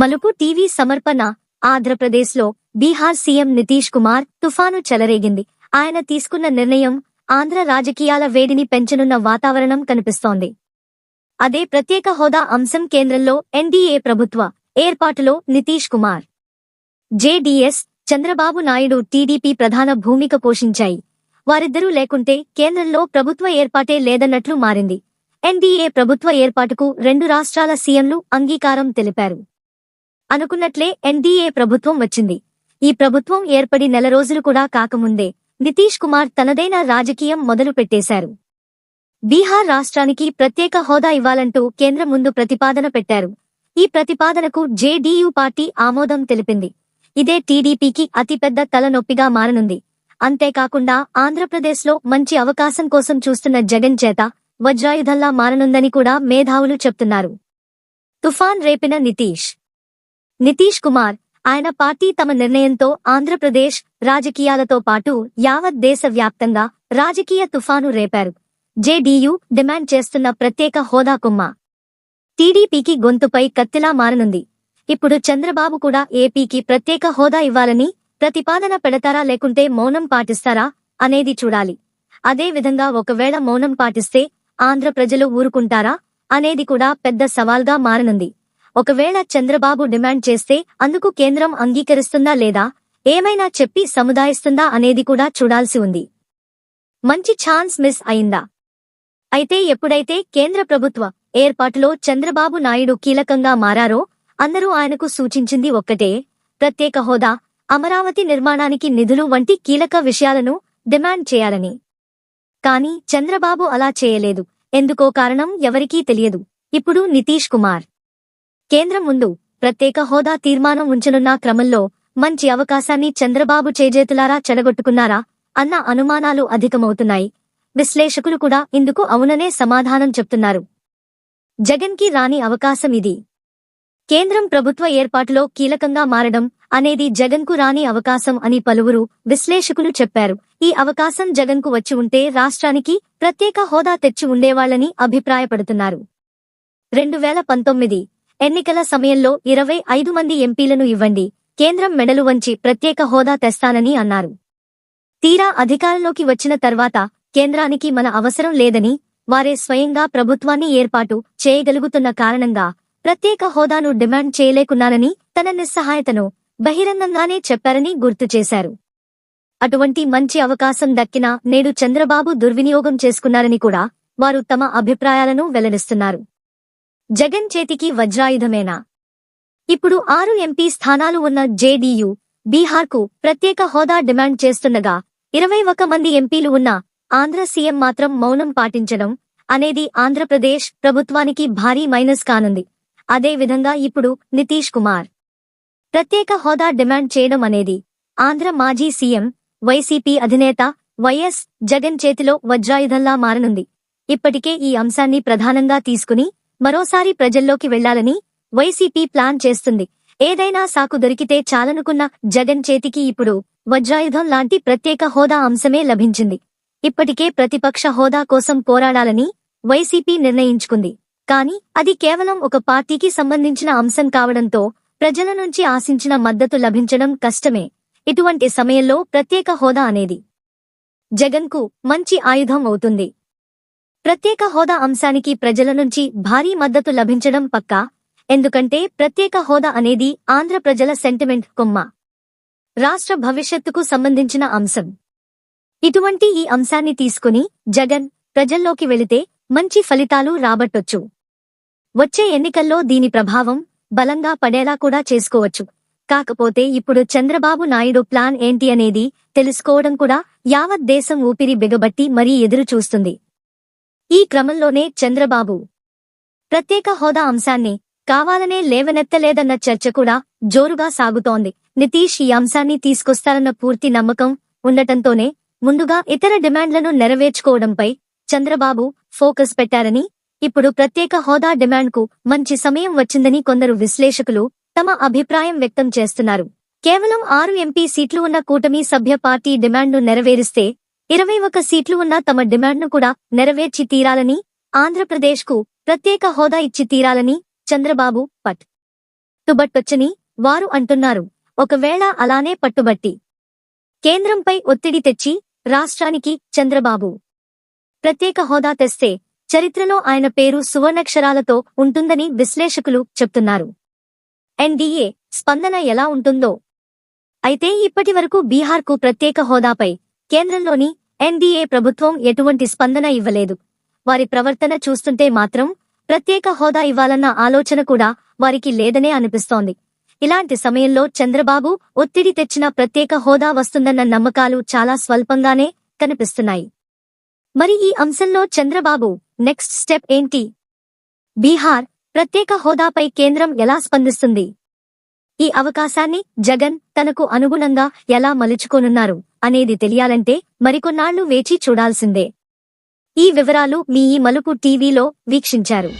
మలుపు టీవీ సమర్పణ ఆంధ్రప్రదేశ్లో బీహార్ సీఎం నితీష్ కుమార్ తుఫాను చెలరేగింది. ఆయన తీసుకున్న నిర్ణయం ఆంధ్ర రాజకీయాల వేడిని పెంచనున్న వాతావరణం కనిపిస్తోంది. అదే ప్రత్యేక హోదా అంశం కేంద్రంలో ఎన్డీఏ ప్రభుత్వ ఏర్పాటులో నితీష్ కుమార్. జేడీఎస్ చంద్రబాబు నాయుడు టీడీపీ ప్రధాన భూమిక పోషించాయి. వారిద్దరూ లేకుంటే కేంద్రంలో ప్రభుత్వ ఏర్పాటే లేదన్నట్లు మారింది. ఎన్డీఏ ప్రభుత్వ ఏర్పాటుకు రెండు రాష్ట్రాల సీఎంలు అంగీకారం తెలిపారు. అనుకున్నట్లే ఎన్డీఏ ప్రభుత్వం వచ్చింది. ఈ ప్రభుత్వం ఏర్పడి నెల రోజులు కూడా కాకముందే నితీష్ కుమార్ తనదైన రాజకీయం మొదలు పెట్టేశారు. బీహార్ రాష్ట్రానికి ప్రత్యేక హోదా ఇవ్వాలంటూ కేంద్రం ముందు ప్రతిపాదన పెట్టారు. ఈ ప్రతిపాదనకు జేడీయూ పార్టీ ఆమోదం తెలిపింది. ఇదే టీడీపీకి అతిపెద్ద తలనొప్పిగా మారనుంది. అంతేకాకుండా ఆంధ్రప్రదేశ్లో మంచి అవకాశం కోసం చూస్తున్న జగన్ చేత వజ్రాయుధంలా మారనుందని కూడా మేధావులు చెప్తున్నారు. తుఫాన్ రేపిన నితీష్ నితీష్ కుమార్ ఆయన పార్టీ తమ నిర్ణయంతో ఆంధ్రప్రదేశ్ రాజకీయాలతో పాటు యావత్ దేశ వ్యాప్తంగా రాజకీయ తుఫాను రేపారు. జేడీయూ డిమాండ్ చేస్తున్న ప్రత్యేక హోదా కుమ్మ. టీడీపీకి గొంతుపై కత్తిలా మారనుంది. ఇప్పుడు చంద్రబాబు కూడా ఏపీకి ప్రత్యేక హోదా ఇవ్వాలని ప్రతిపాదన పెడతారా లేకుంటే మౌనం పాటిస్తారా అనేది చూడాలి. అదే విధంగా ఒకవేళ మౌనం పాటిస్తే ఆంధ్ర ప్రజలు ఊరుకుంటారా అనేది కూడా పెద్ద సవాల్గా మారనుంది. ఒకవేళ చంద్రబాబు డిమాండ్ చేస్తే అందుకు కేంద్రం అంగీకరిస్తుందా లేదా? ఏమైనా చెప్పి సముదాయిస్తుందా అనేది కూడా చూడాల్సి ఉంది. మంచి ఛాన్స్ మిస్ అయిందా? అయితే ఎప్పుడైతే కేంద్ర ప్రభుత్వ ఏర్పాటులో చంద్రబాబు నాయుడు కీలకంగా మారారో అందరూ ఆయనకు సూచించింది ఒక్కటే ప్రత్యేక హోదా అమరావతి నిర్మాణానికి నిధులు వంటి కీలక విషయాలను డిమాండ్ చేయాలని. కానీ చంద్రబాబు అలా చేయలేదు. ఎందుకో కారణం ఎవరికీ తెలియదు. ఇప్పుడు నితీష్ కుమార్. కేంద్రం ముందు ప్రత్యేక హోదా తీర్మానం ఉంచనున్న క్రమంలో మంచి అవకాశాన్ని చంద్రబాబు చేజేతులారా చెడగొట్టుకున్నారా అన్న అనుమానాలు అధికమవుతున్నాయి. విశ్లేషకులు కూడా ఇందుకు అవుననే సమాధానం చెప్తున్నారు. జగన్కి రాని అవకాశం ఇది. కేంద్రం ప్రభుత్వ ఏర్పాటులో కీలకంగా మారడం అనేది జగన్కు రాని అవకాశం అని పలువురు విశ్లేషకులు చెప్పారు. ఈ అవకాశం జగన్కు వచ్చి ఉంటే రాష్ట్రానికి ప్రత్యేక హోదా తెచ్చి ఉండేవాళ్ళని అభిప్రాయపడుతున్నారు. రెండు వేల పంతొమ్మిది ఎన్నికల సమయంలో ఇరవై ఐదు మంది ఎంపీలను ఇవ్వండి. కేంద్రం మెడలు వంచి ప్రత్యేక హోదా తెస్తానని అన్నారు. తీరా అధికారంలోకి వచ్చిన తర్వాత కేంద్రానికి మన అవసరం లేదని వారే స్వయంగా ప్రభుత్వాన్ని ఏర్పాటు చేయగలుగుతున్న కారణంగా ప్రత్యేక హోదాను డిమాండ్ చేయలేకున్నానని తన నిస్సహాయతను బహిరంగంగానే చెప్పారని గుర్తు చేశారు. అటువంటి మంచి అవకాశం దక్కినా నేడు చంద్రబాబు దుర్వినియోగం చేసుకున్నారని కూడా వారు తమ అభిప్రాయాలను వెల్లడిస్తున్నారు. జగన్ చేతికి వజ్రాయుధమేనా? ఇప్పుడు ఆరు ఎంపీ స్థానాలు ఉన్న జేడీయూ బీహార్కు ప్రత్యేక హోదా డిమాండ్ చేస్తుండగా ఇరవై ఒక మంది ఎంపీలు ఉన్న ఆంధ్ర సీఎం మాత్రం మౌనం పాటించడం అనేది ఆంధ్రప్రదేశ్ ప్రభుత్వానికి భారీ మైనస్ కానుంది. అదే విధంగా ఇప్పుడు నితీష్ కుమార్. ప్రత్యేక హోదా డిమాండ్ చేయడం అనేది ఆంధ్ర మాజీ సీఎం వైసీపీ అధినేత వైఎస్ జగన్ చేతిలో వజ్రాయుధంలా మారనుంది. ఇప్పటికే ఈ అంశాన్ని ప్రధానంగా తీసుకుని మరోసారి ప్రజల్లోకి వెళ్ళాలని వైసీపీ ప్లాన్ చేస్తుంది. ఏదైనా సాకు దొరికితే చాలనుకున్న జగన్ చేతికి ఇప్పుడు వజ్రాయుధం లాంటి ప్రత్యేక హోదా అంశమే లభించింది. ఇప్పటికే ప్రతిపక్ష హోదా కోసం పోరాడాలని వైసీపీ నిర్ణయించుకుంది. కాని అది కేవలం ఒక పార్టీకి సంబంధించిన అంశం కావడంతో ప్రజల నుంచి ఆశించిన మద్దతు లభించడం కష్టమే. ఇటువంటి సమయంలో ప్రత్యేక హోదా అనేది జగన్కు మంచి ఆయుధం అవుతుంది. ప్రత్యేక హోదా అంశానికి ప్రజల నుంచి భారీ మద్దతు లభించడం పక్కా? ఎందుకంటే ప్రత్యేక హోదా అనేది ఆంధ్ర ప్రజల సెంటిమెంట్ కొమ్మ. రాష్ట్ర భవిష్యత్తుకు సంబంధించిన అంశం. ఇటువంటి ఈ అంశాన్ని తీసుకుని జగన్ ప్రజల్లోకి వెళితే మంచి ఫలితాలు రాబట్టొచ్చు. వచ్చే ఎన్నికల్లో దీని ప్రభావం బలంగా పడేలా కూడా చేసుకోవచ్చు. కాకపోతే ఇప్పుడు చంద్రబాబు నాయుడు ప్లాన్ ఏంటి అనేది తెలుసుకోవడం కూడా యావత్ దేశం ఊపిరి బిగబట్టి మరీ ఎదురు చూస్తుంది ఈ క్రమంలోనే చంద్రబాబు ప్రత్యేక హోదా అంశాన్ని కావాలనే లేవనెత్తలేదన్న చర్చ కూడా జోరుగా సాగుతోంది. నితీష్ ఈ అంశాన్ని తీసుకొస్తారన్న పూర్తి నమ్మకం ఉండటంతోనే ముందుగా ఇతర డిమాండ్లను నెరవేర్చుకోవడంపై చంద్రబాబు ఫోకస్ పెట్టారని ఇప్పుడు ప్రత్యేక హోదా డిమాండ్కు మంచి సమయం వచ్చిందని కొందరు విశ్లేషకులు తమ అభిప్రాయం వ్యక్తం చేస్తున్నారు. కేవలం ఆరు ఎంపీ సీట్లు ఉన్న కూటమి సభ్య పార్టీ డిమాండ్ను నెరవేరిస్తే ఇరవై ఒక సీట్లు ఉన్న తమ డిమాండ్ను కూడా నెరవేర్చి తీరాలని ఆంధ్రప్రదేశ్కు ప్రత్యేక హోదా ఇచ్చి తీరాలని చంద్రబాబు పట్. టుబట్టొచ్చని వారు అంటున్నారు. ఒకవేళ అలానే పట్టుబట్టి కేంద్రంపై ఒత్తిడి తెచ్చి రాష్ట్రానికి చంద్రబాబు ప్రత్యేక హోదా తెస్తే చరిత్రలో ఆయన పేరు సువర్ణక్షరాలతో ఉంటుందని విశ్లేషకులు చెప్తున్నారు. ఎన్డీఏ స్పందన ఎలా ఉంటుందో. అయితే ఇప్పటి వరకు బీహార్కు ప్రత్యేక హోదాపై కేంద్రంలోని ఎన్డీఏ ప్రభుత్వం ఎటువంటి స్పందన ఇవ్వలేదు. వారి ప్రవర్తన చూస్తుంటే మాత్రం ప్రత్యేక హోదా ఇవ్వాలన్న ఆలోచన కూడా వారికి లేదనే అనిపిస్తోంది. ఇలాంటి సమయంలో చంద్రబాబు ఒత్తిడి తెచ్చిన ప్రత్యేక హోదా వస్తుందన్న నమ్మకాలు చాలా స్వల్పంగానే కనిపిస్తున్నాయి. మరి ఈ అంశంలో చంద్రబాబు నెక్స్ట్ స్టెప్ ఏంటి? బీహార్ ప్రత్యేక హోదాపై కేంద్రం ఎలా స్పందిస్తుంది? ఈ అవకాశాన్ని జగన్ తనకు అనుగుణంగా ఎలా మలుచుకోనున్నారు? అనేది తెలియాలంటే మరికొన్నాళ్ళు వేచి చూడాల్సిందే. ఈ వివరాలు మీ ఈ మలుపు టీవీలో వీక్షించారు.